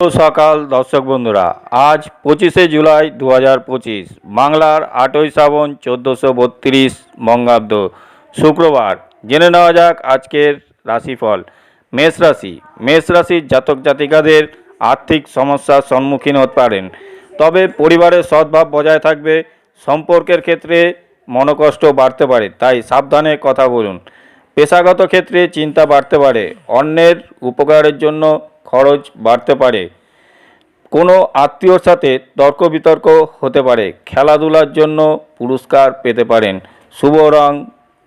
সকাল, দর্শক বন্ধুরা। আজ পঁচিশে জুলাই দু পঁচিশ, বাংলার আটই শ্রাবণ চোদ্দোশো বত্রিশ বঙ্গাব্দ শুক্রবার। জেনে নেওয়া যাক আজকের রাশিফল। মেষ রাশি। মেষ রাশির জাতক জাতিকাদের আর্থিক সমস্যার সম্মুখীন হতে পারেন। তবে পরিবারের সদ্ভাব বজায় থাকবে। সম্পর্কের ক্ষেত্রে মনোকষ্ট বাড়তে পারে, তাই সাবধানে কথা বলুন। পেশাগত ক্ষেত্রে চিন্তা বাড়তে পারে। অন্যের উপকারের জন্য খরচ বাড়তে পারে। কোনো আত্মীয়র সাথে তর্ক বিতর্ক হতে পারে। খেলাধুলার জন্য পুরস্কার পেতে পারেন। শুভ রং,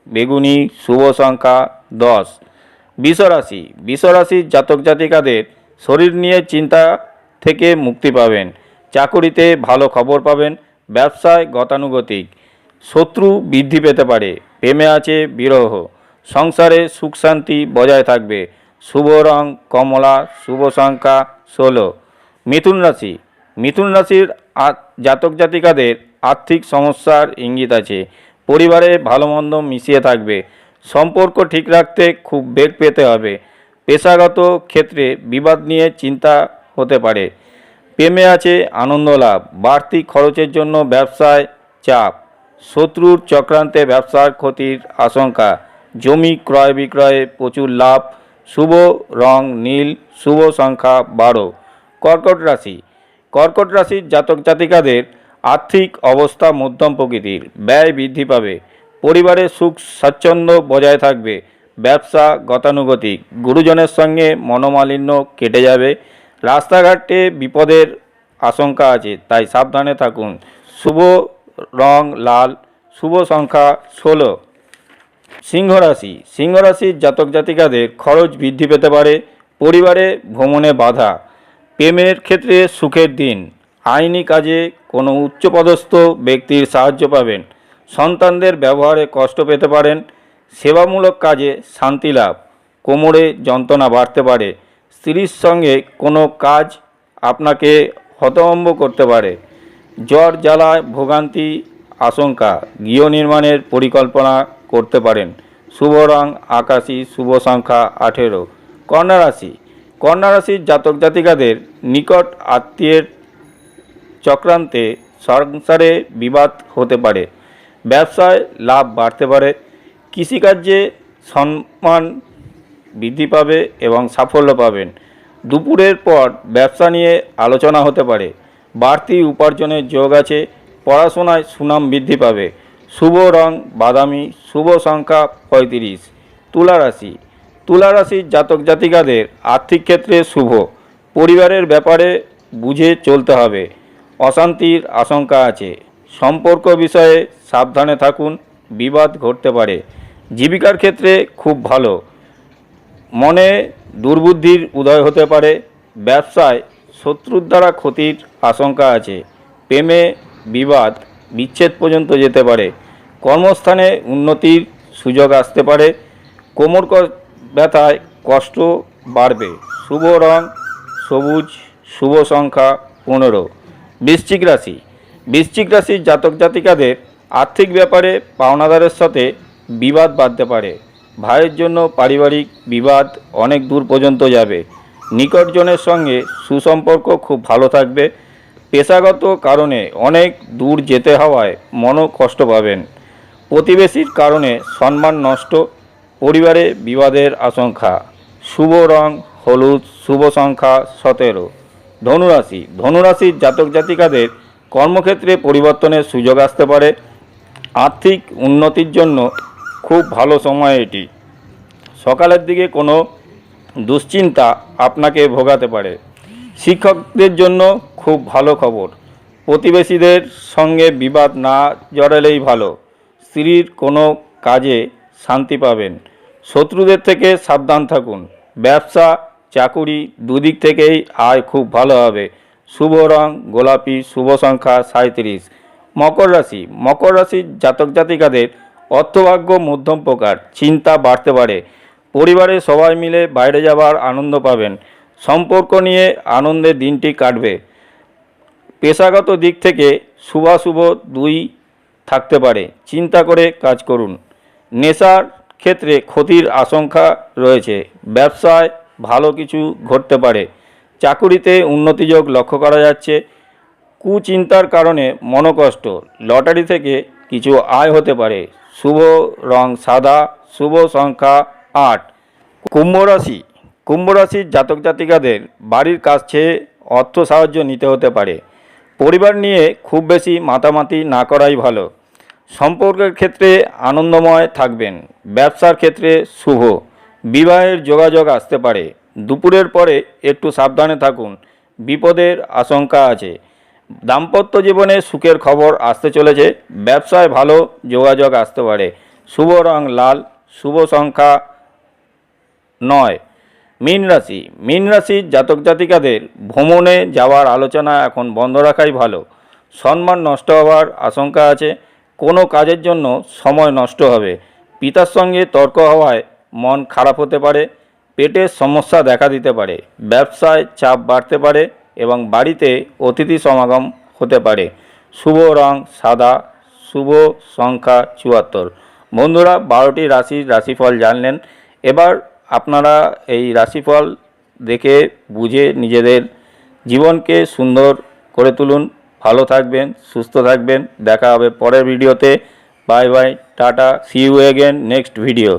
বেগুনি, শুভ সংখ্যা দশ। বিশ্বরাশি। বিশ্বরাশির জাতক জাতিকাদের শরীর নিয়ে চিন্তা থেকে মুক্তি পাবেন। চাকুরিতে ভালো খবর পাবেন। ব্যবসায় গতানুগতিক। শত্রু বৃদ্ধি পেতে পারে। প্রেমে আছে বিরহ। সংসারে সুখ শান্তি বজায় থাকবে। শুভ রং কমলা শুভ সংখ্যা ষোলো। মিথুন রাশি। মিথুন রাশির জাতক জাতিকাদের আর্থিক সমস্যার ইঙ্গিত আছে। পরিবারে ভালো মন্দ মিশিয়ে থাকবে। সম্পর্ক ঠিক রাখতে খুব বেগ পেতে হবে। পেশাগত ক্ষেত্রে বিবাদ নিয়ে চিন্তা হতে পারে। প্রেমে আছে আনন্দ লাভ। বাড়তি খরচের জন্য ব্যবসায় চাপ। শত্রুর চক্রান্তে ব্যবসার ক্ষতির আশঙ্কা। জমি ক্রয় বিক্রয়ে প্রচুর লাভ শুভ রং নীল, শুভ সংখ্যা বারো। কর্কট রাশি। কর্কট রাশির জাতক জাতিকাদের আর্থিক অবস্থা মধ্যম প্রকৃতির, ব্যয় বৃদ্ধি পাবে পরিবারের সুখ স্বাচ্ছন্দ্য বজায় থাকবে, ব্যবসা গতানুগতিক, গুরুজনের সঙ্গে মনোমালিন্য কেটে যাবে, রাস্তাঘাটে বিপদের আশঙ্কা আছে, তাই সাবধানে থাকুন। শুভ রং লাল, শুভ সংখ্যা ষোলো। সিংহ রাশি। সিংহ রাশির জাতক জাতিকাদের খরচ বৃদ্ধি পেতে পারে, পরিবারে ভ্রমণে বাধা, প্রেমের ক্ষেত্রে সুখের দিন, আইনি কাজে কোনো উচ্চপদস্থ ব্যক্তির সাহায্য পাবেন, সন্তানদের ব্যবহারে কষ্ট পেতে পারেন, সেবামূলক কাজে শান্তি লাভ, কোমরে যন্ত্রণা বাড়তে পারে, স্ত্রীর সঙ্গে কোনো কাজ আপনাকে হতভম্ব করতে পারে, জ্বর জ্বালায় ভোগান্তি আশঙ্কা, গৃহ নির্মাণের পরিকল্পনা করতে পারেন। শুভ রং, আকাশী, শুভ সংখ্যা আঠেরো। কন্যা রাশি। কন্যা রাশির জাতক জাতিকাদের নিকট আত্মীয়ের চক্রান্তে সংসারে বিবাদ হতে পারে। ব্যবসায় লাভ বাড়তে পারে। কৃষিকার্যে সম্মান বৃদ্ধি পাবে এবং সাফল্য পাবেন। দুপুরের পর ব্যবসা নিয়ে আলোচনা হতে পারে। বাড়তি উপার্জনের যোগ আছে। পড়াশোনায় সুনাম বৃদ্ধি পাবে। শুভ রং বাদামি, শুভ সংখ্যা পঁয়ত্রিশ। তুলা রাশি। তুলা রাশির জাতক জাতিকাদের আর্থিক ক্ষেত্রে শুভ। পরিবারের ব্যাপারে বুঝে চলতে হবে। অশান্তির আশঙ্কা আছে। সম্পর্ক বিষয়ে সাবধানে থাকুন, বিবাদ ঘটতে পারে। জীবিকার ক্ষেত্রে খুব ভালো। মনে দুর্বুদ্ধির উদয় হতে পারে। ব্যবসায় শত্রুর দ্বারা ক্ষতির আশঙ্কা আছে। প্রেমে বিবাদ বিচ্ছেদ পর্যন্ত যেতে পারে। কর্মস্থানে উন্নতির সুযোগ আসতে পারে। কোমর ব্যথায় কষ্ট বাড়বে। শুভ রং, সবুজ, শুভ সংখ্যা পনেরো। বৃশ্চিক রাশি। বৃশ্চিক রাশির জাতক জাতিকাদের আর্থিক ব্যাপারে পাওনাদারের সাথে বিবাদ বাঁধতে পারে। ভাইয়ের জন্য পারিবারিক বিবাদ অনেক দূর পর্যন্ত যাবে। নিকটজনের সঙ্গে সুসম্পর্ক খুব ভালো থাকবে। পেশাগত কারণে অনেক দূর যেতে হওয়ায় মনও কষ্ট পাবেন। প্রতিবেশীর কারণে সম্মান নষ্ট, পরিবারে বিবাদের আশঙ্কা। শুভ রং, হলুদ, শুভ সংখ্যা, সতেরো। ধনুরাশি। ধনুরাশির জাতক জাতিকাদের কর্মক্ষেত্রে পরিবর্তনের সুযোগ আসতে পারে। আর্থিক উন্নতির জন্য খুব ভালো সময় এটি। সকালের দিকে কোনো দুশ্চিন্তা আপনাকে ভোগাতে পারে। শিক্ষকদের জন্য খুব ভালো খবর। প্রতিবেশীদের সঙ্গে বিবাদ না জড়ালেই ভালো। স্ত্রীর কোনো কাজে শান্তি পাবেন। শত্রুদের থেকে সাবধান থাকুন। ব্যবসা, চাকুরি দুদিক থেকেই আয় খুব ভালো হবে। শুভ রং, গোলাপি, শুভ সংখ্যা সাঁত্রিশ মকর রাশি। মকর রাশির জাতক জাতিকাদের অর্থভাগ্য মধ্যম প্রকার। চিন্তা বাড়তে পারে। পরিবারের সবাই মিলে বাইরে যাবার আনন্দ পাবেন। সম্পর্ক নিয়ে আনন্দের দিনটি কাটবে। পেশাগত দিক থেকে শুভাশুভ দুই থাকতে পারে। চিন্তা করে কাজ করুন। নেশার ক্ষেত্রে ক্ষতির আশঙ্কা রয়েছে। ব্যবসায় ভালো কিছু ঘটতে পারে। চাকুরিতে উন্নতিযোগ লক্ষ্য করা যাচ্ছে। কুচিন্তার কারণে মনোকষ্ট। লটারি থেকে কিছু আয় হতে পারে। শুভ রং সাদা, শুভ সংখ্যা আট। কুম্ভ রাশি কুম্ভ রাশির জাতক জাতিকাদের বাড়ির কাছে অর্থ সাহায্য নিতে হতে পারে। পরিবার নিয়ে খুব বেশি মাতামাতি না করাই ভালো। সম্পর্কের ক্ষেত্রে আনন্দময় থাকবেন। ব্যবসার ক্ষেত্রে শুভ। বিবাহের যোগাযোগ আসতে পারে। দুপুরের পরে একটু সাবধানে থাকুন। বিপদের আশঙ্কা আছে। দাম্পত্য জীবনে সুখের খবর আসতে চলেছে। ব্যবসায় ভালো যোগাযোগ আসতে পারে। শুভ রং লাল, শুভ সংখ্যা নয়। মীন রাশি। মীন রাশির জাতক জাতিকাদের ভ্রমণে যাওয়ার আলোচনা এখন বন্ধ রাখাই ভালো। সম্মান নষ্ট হওয়ার আশঙ্কা আছে। কোনো কাজের জন্য সময় নষ্ট হবে। পিতার সঙ্গে তর্ক হওয়ায় মন খারাপ হতে পারে। পেটের সমস্যা দেখা দিতে পারে। ব্যবসায় চাপ বাড়তে পারে এবং বাড়িতে অতিথি সমাগম হতে পারে। শুভ রং সাদা, শুভ সংখ্যা চুয়াত্তর। বন্ধুরা, বারোটি রাশির রাশিফল জানলেন। এবার আপনারা এই রাশিফল দেখে বুঝে নিজেদের জীবনকে সুন্দর করে তুলুন। ভালো থাকবেন, সুস্থ থাকবেন। দেখা হবে পরের ভিডিওতে। Bye bye, tata see you again next video